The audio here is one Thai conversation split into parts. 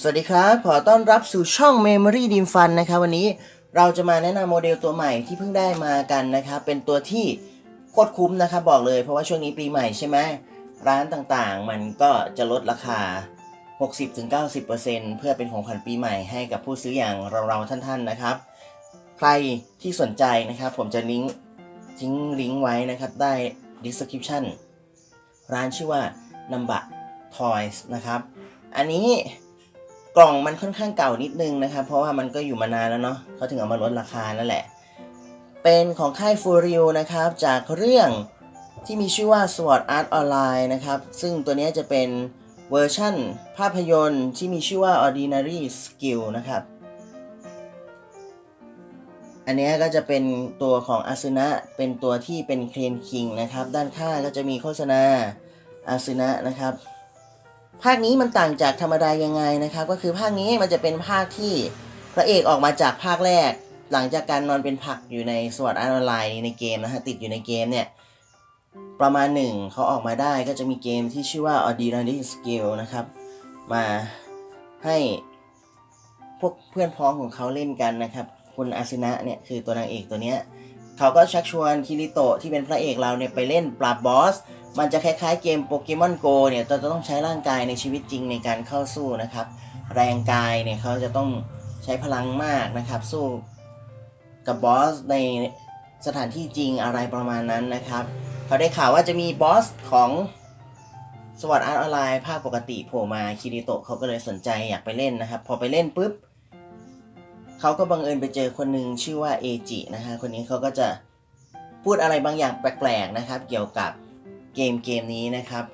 สวัสดีครับ ขอต้อนรับสู่ช่อง Memory d e m Fun นะครับ วันนี้เราจะมาแนะนำโมเดลตัวใหม่ที่เพิ่งได้มากันนะครับ เป็นตัวที่โคตรคุ้มนะครับ บอกเลยเพราะว่าช่วงนี้ปีใหม่ใช่ไหมร้านต่างๆ มันก็จะลดราคา 60-90%เพื่อเป็นของขวัญปีใหม่ให้กับผู้ซื้ออย่างเราๆท่านๆนะครับ ใครที่สนใจนะครับ ผมจะลิงก์ทิ้งลิงก์ไว้นะครับได้ description ร้านชื่อว่า n u m b a Toys นะครับ อันนี้ กล่องมันค่อนข้างเก่านิดนึงนะครับ เพราะว่ามันก็อยู่มานานแล้วเนาะเขาถึงเอามาลดราคานั่นแหละ เป็นของค่ายฟูริวนะครับ จากเรื่องที่มีชื่อว่า Sword Art Online นะครับ ซึ่งตัวนี้จะเป็นเวอร์ชั่นภาพยนตร์ที่มีชื่อว่า Ordinary Skill นะครับ อันนี้ก็จะเป็นตัวของอาซึนะเป็นตัวที่เป็นเครนคิงนะครับ ด้านข้างก็จะมีโฆษณาอาซึนะนะครับ ภาคนี้มันต่างจากธรรมดายังไงนะครับ ก็คือภาคนี้มันจะเป็นภาคที่พระเอกออกมาจากภาคแรก หลังจากการนอนเป็นผักอยู่ในสวดออนไลน์ในเกมนะฮะติดอยู่ในเกมเนี่ยประมาณหนึ่งเขาออกมาได้ก็จะมีเกมที่ชื่อว่า Ordinary Skill นะครับ มาให้พวกเพื่อนพ้องของเขาเล่นกันนะครับคุณอาซึนะเนี่ยคือตัวนางเอกตัวเนี้ยเขาก็ชักชวนคิริโตะที่เป็นพระเอกเราเนี่ยไปเล่นปราบบอส มันจะคล้ายๆเกมโปเกมอนโกเนี่ยเราจะต้องใช้ร่างกายในชีวิตจริงในการเข้าสู้นะครับ แรงกายเนี่ยเขาจะต้องใช้พลังมากนะครับ สู้กับบอสในสถานที่จริงอะไรประมาณนั้นนะครับเขาได้ข่าวว่าจะมีบอสของสวัสดิ์อาร์ตออนไลน์ภาคปกติโผล่มาคิริโตะเขาก็เลยสนใจอยากไปเล่นนะครับ พอไปเล่นปุ๊บเขาก็บังเอิญไปเจอคนหนึ่งชื่อว่าเอจินะฮะคนนี้เขาก็จะพูดอะไรบางอย่างแปลกๆนะครับ เกี่ยวกับ เกมเกมนี้นะครับ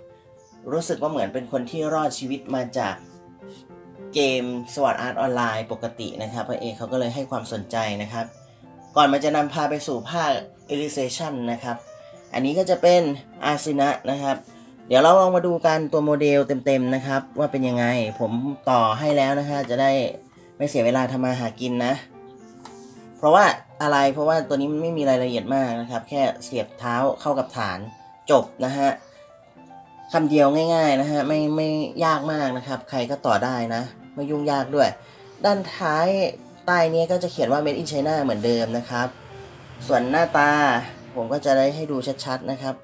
รู้สึกว่าเหมือนเป็นคนที่รอดชีวิตมาจากเกมสวัสดอาร์ตออนไลน์ปกตินะครับพระเอกเขาก็เลยให้ความสนใจนะครับ ก่อนมันจะนำพาไปสู่ภาค e l i z a t i o n นะครับ อันนี้ก็จะเป็นอาซินะนะครับ เดี๋ยวเราลองมาดูกันตัวโมเดลเต็มๆนะครับ ว่าเป็นยังไงผมต่อให้แล้วนะฮะจะได้ไม่เสียเวลาทำมาหากินนะ เพราะว่าอะไรเพราะว่าตัวนี้มันไม่มีรายละเอียดมากนะครับ แค่เสียบเท้าเข้ากับฐาน จบนะฮะคำเดียวง่ายๆนะฮะไม่ไม่ยากมากนะครับ ใครก็ต่อได้นะ ไม่ยุ่งยากด้วย ด้านท้ายใต้นี้ก็จะเขียนว่า made in China เหมือนเดิมนะครับ ส่วนหน้าตาผมก็จะได้ให้ดูชัดๆนะครับ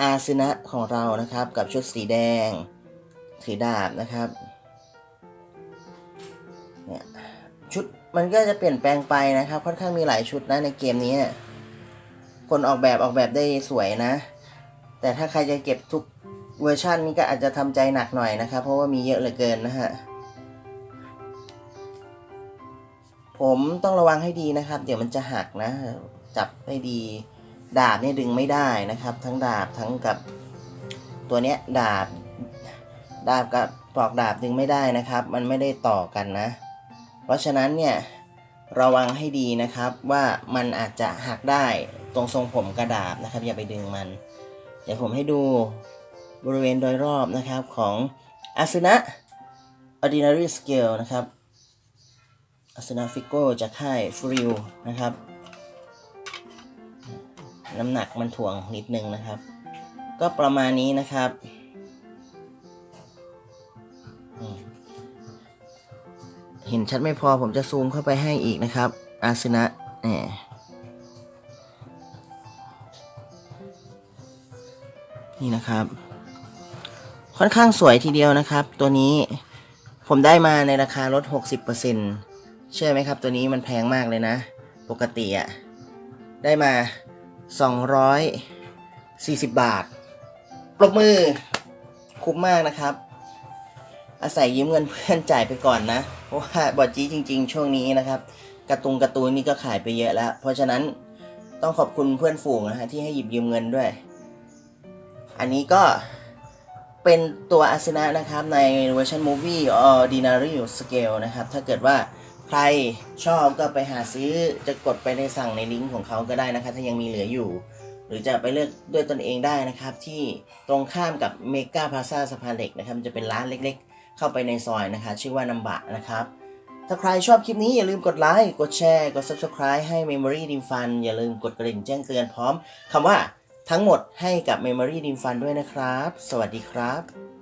อาซึนะของเรานะครับกับชุดสีแดงถือดาบนะครับเนี่ยชุดมันก็จะเปลี่ยนแปลงไปนะครับ ค่อนข้างมีหลายชุดนะในเกมนี้ คนออกแบบออกแบบได้สวยนะ แต่ถ้าใครจะเก็บทุกเวอร์ชันนี้ก็อาจจะทำใจหนักหน่อยนะครับ เพราะว่ามีเยอะเหลือเกินนะฮะ ผมต้องระวังให้ดีนะครับ เดี๋ยวมันจะหักนะ จับให้ดี ดาบเนี่ยดึงไม่ได้นะครับ ทั้งดาบทั้งกับตัวเนี้ยดาบ ดาบกับปลอกดาบดึงไม่ได้นะครับ มันไม่ได้ต่อกันนะ เพราะฉะนั้นเนี่ยระวังให้ดีนะครับว่ามันอาจจะหักได้ตรงทรงผมกระดาบนะครับ อย่าไปดึงมัน เดี๋ยวผมให้ดูบริเวณโดยรอบนะครับของอาซึนะ ordinary scale นะครับอาซึนะฟิโก้จากค่ายฟริวนะครับ น้ำหนักมันถ่วงนิดนึงนะครับ ก็ประมาณนี้นะครับเห็นชัดไม่พอผมจะซูมเข้าไปให้อีกนะครับอาซึนะแหม นี่นะครับ ค่อนข้างสวยทีเดียวนะครับ ตัวนี้ผมได้มาในราคาลด 60%เชื่อไหมครับ ตัวนี้มันแพงมากเลยนะ ปกติอะได้มา 240 บาท ปรบมือ คุ้มมากนะครับ อาศัยยืมเงินเพื่อนจ่ายไปก่อนนะ เพราะว่าบอดจีจริง ๆ ช่วงนี้นะครับกระตุงกร์ตูนนี่ก็ขายไปเยอะแล้ว เพราะฉะนั้นต้องขอบคุณเพื่อนฝูงนะฮะที่ให้หยิบยืมเงินด้วย อันนี้ก็เป็นตัวอาสนะนะครับในเวอร์ชัน Movie Ordinary Scale นะครับ ถ้าเกิดว่าใครชอบก็ไปหาซื้อจะกดไปในสั่งในลิงก์ของเขาก็ได้นะครับ ถ้ายังมีเหลืออยู่ หรือจะไปเลือกด้วยตนเองได้นะครับ ที่ตรงข้ามกับเมกาพาซาสะพานเหล็กนะครับ จะเป็นร้านเล็กๆ เข้าไปในซอยนะคะชื่อว่านัมบะนะครับ ถ้าใครชอบคลิปนี้อย่าลืมกดไลค์กดแชร์กด Subscribe ให้ Memory d i m Fun อย่าลืมกดกระดิ่งแจ้งเตือนพร้อมคำว่า ทั้งหมดให้กับ Memory d i m Fun ด้วยนะครับ สวัสดีครับ